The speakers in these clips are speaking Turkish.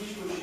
Bu işin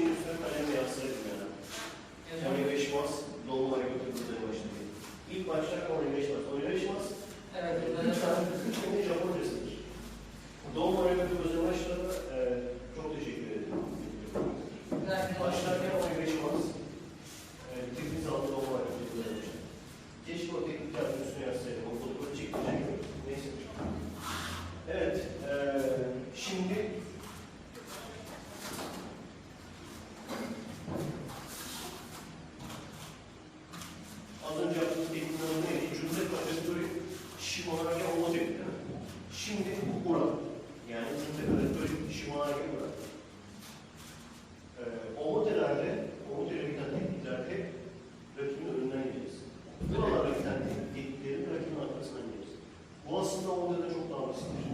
Bu aslında omotelerde çok daha basittir.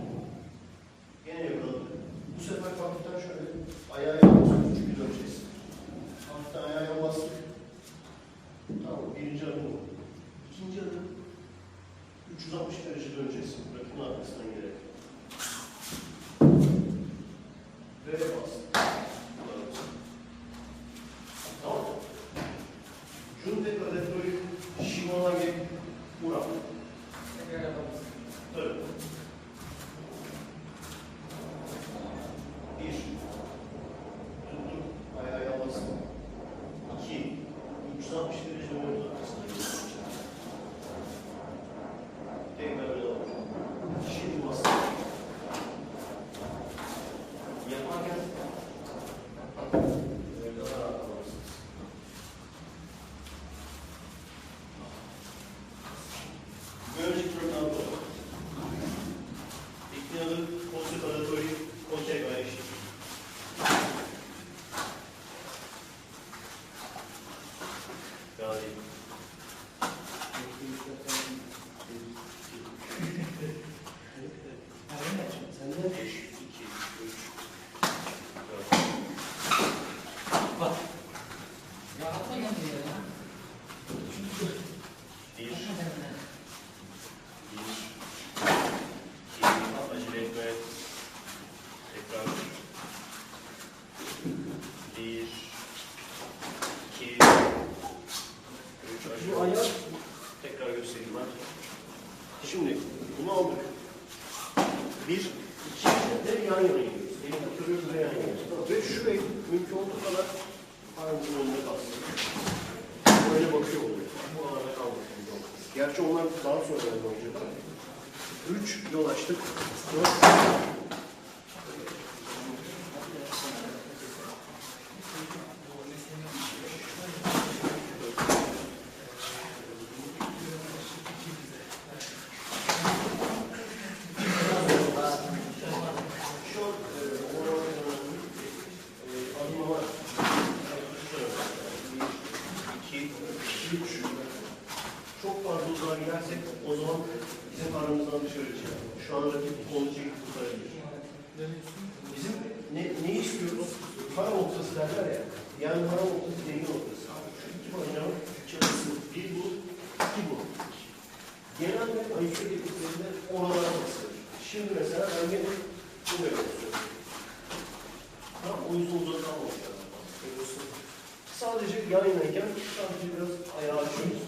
Gene yakaladık. Bu sefer hafiften şöyle ayağa yapıyoruz. Çünkü döneceğiz. Hafiften ayağa bastık. Tamam, birinci adım bu. İkinci adım 360 derece döneceğiz. Rakibin arkasından gelerek. その。Şimdi bunu aldık. Bir, iki de yan yana gidiyoruz. Elini oturuyoruz ve yan yana. Ve şurayı mümkün olduğu kadar aynı önünde kalsın. Böyle bakıyor oluyor. Bu arada kalmasın. Gerçi onlar daha sonra elde olacak. Üç, yol açtık. Dört, Şu an e, ona e, adımlama bir, iki, üç. Çok fazla uzağa gidersek o zaman bizim aramızdan dışarı çıkar. Şu an rakip kolu çekip kurtarabilir. Bizim ne, ne istiyoruz? Para noktası derler ya. Yani para noktası denge noktası. Şu iki bacağın çaresi. Bir bu, iki bu. Genelde ayışı tekniklerinde oralara basılır. Şimdi mesela ben gene buraya basıyorum. Tamam, o yüzden uzak kalmamış lazım. Görüyorsun. Sadece yan yanayken sadece biraz ayağı açıyoruz.